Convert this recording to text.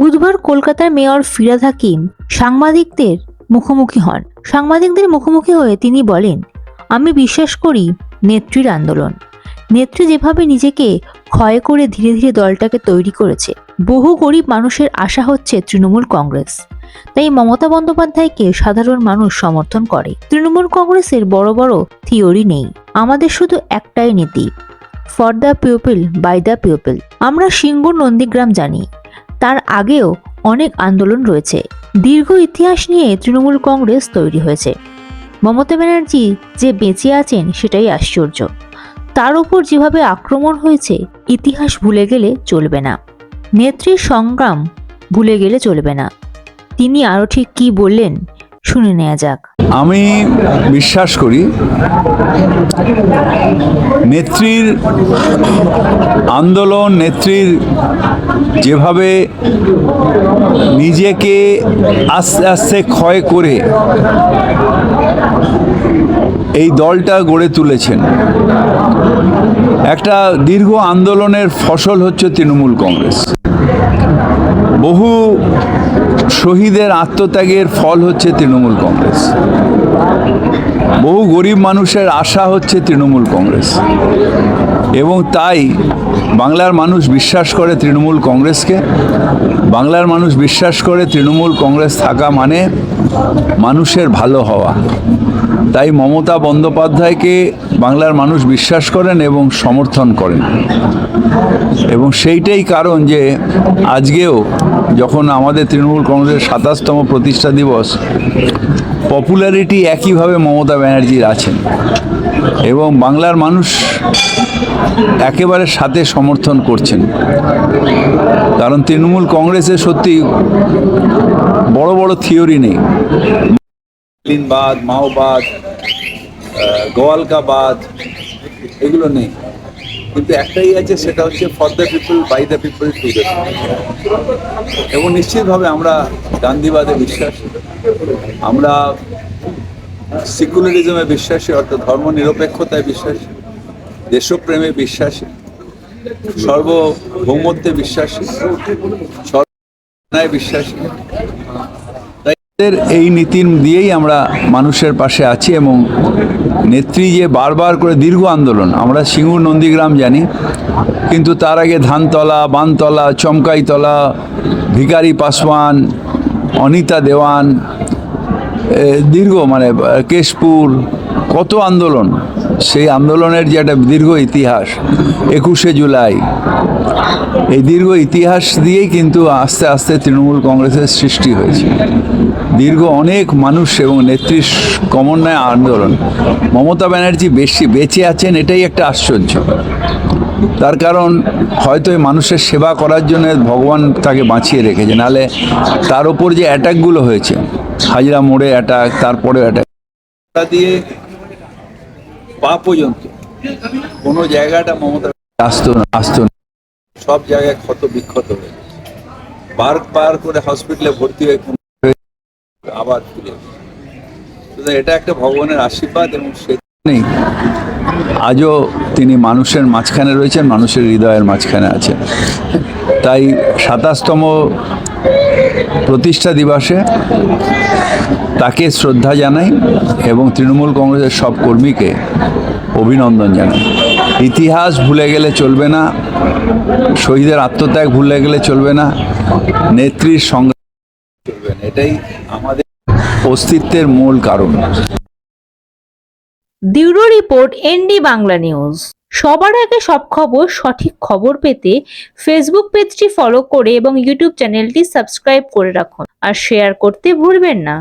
বুধবার কলকাতার মেয়র ফিরাদ হাকিম সাংবাদিকদের মুখোমুখি হন। সাংবাদিকদের মুখোমুখি হয়ে তিনি বলেন, আমি বিশ্বাস করি নেত্রীর আন্দোলন। নেত্রী যেভাবে নিজেকে ক্ষয় করে ধীরে ধীরে দলটাকে তৈরি করেছে, বহু গরিব মানুষের আশা হচ্ছে তৃণমূল কংগ্রেস। তাই মমতা বন্দ্যোপাধ্যায়কে সাধারণ মানুষ সমর্থন করে। তৃণমূল কংগ্রেসের বড় বড় থিওরি নেই। আমাদের শুধু একটাই নীতি, for the people by the people আমরা সিঙ্গুর নন্দীগ্রাম জানি। তার আগেও অনেক আন্দোলন রয়েছে। দীর্ঘ ইতিহাস নিয়ে তৃণমূল কংগ্রেস তৈরি হয়েছে। মমতা ব্যানার্জি যে বেঁচে আছেন সেটাই আশ্চর্য। তার উপর যেভাবে আক্রমণ হয়েছে, ইতিহাস ভুলে গেলে চলবে না। নেত্রীর সংগ্রাম ভুলে গেলে চলবে না। তিনি আরও ঠিক কি বললেন, শুনে নেওয়া যাক। আমি বিশ্বাস করি নেত্রীর আন্দোলন, নেত্রীর যেভাবে নিজেকে আস্তে আস্তে ক্ষয় করে এই দলটা গড়ে তুলেছেন। একটা দীর্ঘ আন্দোলনের ফসল হচ্ছে তৃণমূল কংগ্রেস। বহু শহীদের আত্মত্যাগের ফল হচ্ছে তৃণমূল কংগ্রেস। বহু গরিব মানুষের আশা হচ্ছে তৃণমূল কংগ্রেস। এবং তাই বাংলার মানুষ বিশ্বাস করে তৃণমূল কংগ্রেসকে। বাংলার মানুষ বিশ্বাস করে তৃণমূল কংগ্রেস থাকা মানে মানুষের ভালো হওয়া। তাই মমতা বন্দ্যোপাধ্যায়কে বাংলার মানুষ বিশ্বাস করেন এবং সমর্থন করেন। এবং সেইটাই কারণ যে আজকেও যখন আমাদের তৃণমূল কংগ্রেসের সাতাশতম প্রতিষ্ঠা দিবস পপুলারিটি একইভাবে মমতা ব্যানার্জির আছেন। এবং বাংলার মানুষ একেবারে সাথে সমর্থন করছেন। কারণ তৃণমূল কংগ্রেসে সত্যি বড় বড় থিওরি নেই। বাদ গোয়ালকাবাদ, এগুলো নেই। কিন্তু একটাই আছে, সেটা হচ্ছে for the people by the people to the এবং নিশ্চিতভাবে আমরা গান্ধীবাদে বিশ্বাসী। আমরা সেকুলারিজমে বিশ্বাসী, অর্থাৎ ধর্ম নিরপেক্ষতায় বিশ্বাসী, দেশপ্রেমে বিশ্বাসী, সর্বভৌমত্বে বিশ্বাসী, সর্বনায় বিশ্বাসী। এই নীতি দিয়েই আমরা মানুষের পাশে আছি এবং নেত্রী যে বারবার করে দীর্ঘ আন্দোলন, আমরা সিঙ্গুর নন্দীগ্রাম জানি, কিন্তু তার আগে ধানতলা, বানতলা, চমকাইতলা ভিকারি পাসওয়ান, অনিতা দেওয়ান দীর্ঘ মানে কেশপুর, কত আন্দোলন, সেই আন্দোলনের যে একটা দীর্ঘ ইতিহাস, একুশে জুলাই এই দীর্ঘ ইতিহাস দিয়েই কিন্তু আস্তে আস্তে তৃণমূল কংগ্রেসের সৃষ্টি হয়েছে। দীর্ঘ অনেক মানুষ এবং নেত্রীর সমন্বয় আন্দোলন। মমতা ব্যানার্জি বেশি বেঁচে আছেন এটাই একটা আশ্চর্য। তার কারণ হয়তো এই মানুষের সেবা করার জন্য ভগবান তাকে বাঁচিয়ে রেখেছে। নাহলে তার ওপর যে অ্যাটাকগুলো হয়েছে হাজরা মোড়ে অ্যাটাক তারপরে অ্যাটাক দিয়ে পা পর্যন্ত কোনো জায়গাটা মমতা আসতো না আসতো না। সব জায়গায় ক্ষত বিক্ষত হয়ে গেছে। বার পার করে হসপিটালে ভর্তি হয়ে আবার ফিরে এটা একটা ভগবানের আশীর্বাদ এবং সে নেই। আজও তিনি মানুষের মাঝখানে রয়েছেন, মানুষের হৃদয়ের মাঝখানে আছেন। তাই সাতাশতম প্রতিষ্ঠা দিবসে তাকে শ্রদ্ধা জানাই এবং তৃণমূল কংগ্রেসের সব কর্মীকে অভিনন্দন জানাই। ইতিহাস ভুলে গেলে চলবে না, শহীদের আত্মত্যাগ ভুলে গেলে চলবে না, নেত্রীর সংগ্রাম চলবে না, এটাই আমাদের অস্তিত্বের মূল কারণ। Bureau report, ND Bangla news. সবার আগে সব খবর, সঠিক খবর পেতে ফেসবুক পেজটি ফলো করে এবং ইউটিউব চ্যানেলটি সাবস্ক্রাইব করে রাখুন। আর শেয়ার করতে ভুলবেন না।